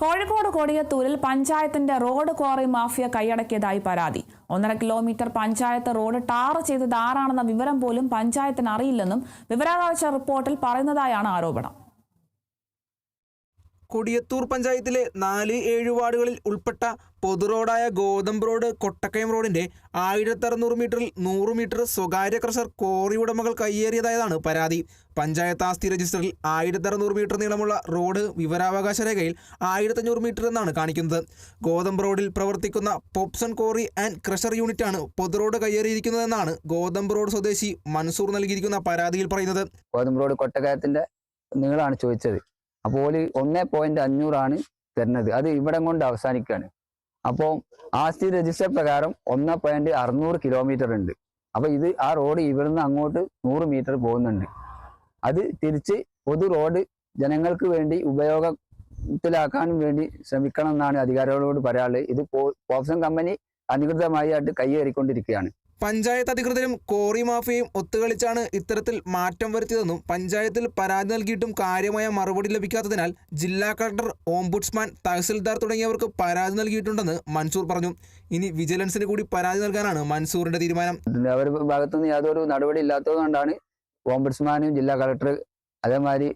കോഴിക്കോട് കൊടിയത്തൂരിൽ പഞ്ചായത്തിന്റെ road quarry mafia കൈയടക്കിയതായി പരാതി. ഒന്നര കിലോമീറ്റർ പഞ്ചായത്ത് റോഡ് ടാർ ചെയ്തത് ആരാണെന്ന വിവരം പോലും പഞ്ചായത്തിന് അറിയില്ലെന്നും വിവരാവകാശ റിപ്പോർട്ടിൽ പറയുന്നതായാണ് ആരോപണം. കൊടിയത്തൂർ പഞ്ചായത്തിലെ നാല് ഏഴ് വാർഡുകളിൽ ഉൾപ്പെട്ട പൊതുറോഡായ ഗോതമ്പ് റോഡ് കൊട്ടക്കയം റോഡിന്റെ ആയിരത്തി അറുന്നൂറ് മീറ്ററിൽ നൂറ് മീറ്റർ സ്വകാര്യ ക്രഷർ കോറി ഉടമകൾ കയ്യേറിയതായതാണ് പരാതി. പഞ്ചായത്ത് ആസ്തി രജിസ്റ്ററിൽ ആയിരത്തി അറുന്നൂറ് മീറ്റർ നീളമുള്ള റോഡ് വിവരാവകാശ രേഖയിൽ ആയിരത്തഞ്ഞൂറ് മീറ്റർ എന്നാണ് കാണിക്കുന്നത്. ഗോതമ്പ് റോഡിൽ പ്രവർത്തിക്കുന്ന പോപ്സൺ കോറി ആൻഡ് ക്രഷർ യൂണിറ്റാണ് പൊതുറോഡ് കയ്യേറിയിരിക്കുന്നതെന്നാണ് ഗോതമ്പ് റോഡ് സ്വദേശി മൻസൂർ നൽകിയിരിക്കുന്ന പരാതിയിൽ പറയുന്നത്. ഗോതമ്പ് റോഡ് കൊട്ടക്കയത്തിന്റെ നീളമാണ് ചോദിച്ചത്. അപ്പോൾ ഒന്നേ പോയിന്റ് അഞ്ഞൂറാണ് തരുന്നത്. അത് ഇവിടം കൊണ്ട് അവസാനിക്കുകയാണ് അപ്പോൾ ആസ്തി രജിസ്റ്റർ പ്രകാരം ഒന്ന് പോയിന്റ് അറുന്നൂറ് കിലോമീറ്റർ ഉണ്ട്. അപ്പൊ ഇത് ആ റോഡ് ഇവിടുന്ന് അങ്ങോട്ട് നൂറ് മീറ്റർ പോകുന്നുണ്ട്. അത് തിരിച്ച് പൊതു റോഡ് ജനങ്ങൾക്ക് വേണ്ടി ഉപയോഗത്തിലാക്കാനും വേണ്ടി ശ്രമിക്കണം എന്നാണ് അധികാരികളോട് പറയാനുള്ളത്. ഇത് പോപ്സൺ കമ്പനി അധികൃതമായി ആയിട്ട് കൈയേറിക്കൊണ്ടിരിക്കുകയാണ്. പഞ്ചായത്ത് അധികൃതരും കോറി മാഫിയയും ഒത്തുകളിച്ചാണ് ഇത്തരത്തിൽ മാറ്റം വരുത്തിയതെന്നും പഞ്ചായത്തിൽ പരാതി നൽകിയിട്ടും കാര്യമായ മറുപടി ലഭിക്കാത്തതിനാൽ ജില്ലാ കളക്ടർ ഓംബുഡ്സ്മാൻ തഹസിൽദാർ തുടങ്ങിയവർക്ക് പരാതി നൽകിയിട്ടുണ്ടെന്ന് മൻസൂർ പറഞ്ഞു. ഇനി വിജിലൻസിന് കൂടി പരാതി നൽകാനാണ് മൻസൂറിന്റെ തീരുമാനം. അവരുടെ ഭാഗത്തുനിന്ന് യാതൊരു നടപടി ഇല്ലാത്തത് കൊണ്ടാണ് ഓംബുഡ്സ്മാനും ജില്ലാ കളക്ടർ അതേമാതിരി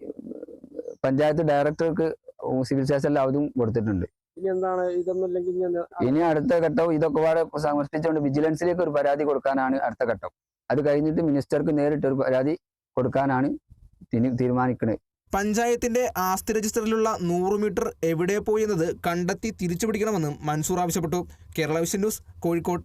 പഞ്ചായത്ത് ഡയറക്ടർക്ക് സിവിൽ സ്റ്റേഷനിൽ അതും കൊടുത്തിട്ടുണ്ട്. ഇനി എന്താണ് ഇതൊന്നുമല്ലെങ്കിൽ ഇനി അടുത്ത ഘട്ടം ഇതൊക്കെ പാടെ സമർപ്പിച്ചുകൊണ്ട് വിജിലൻസിലേക്ക് ഒരു പരാതി കൊടുക്കാനാണ് അടുത്ത ഘട്ടം. അത് കഴിഞ്ഞിട്ട് മിനിസ്റ്റർക്ക് നേരിട്ട് ഒരു പരാതി കൊടുക്കാനാണ് തീരു- തീരുമാനിക്കുന്നത് പഞ്ചായത്തിന്റെ ആസ്തി രജിസ്റ്ററിലുള്ള നൂറ് മീറ്റർ എവിടെ പോയി എന്നത് കണ്ടെത്തി തിരിച്ചുപിടിക്കണമെന്നും മൻസൂർ ആവശ്യപ്പെട്ടു. Kerala vision news Kozhikode.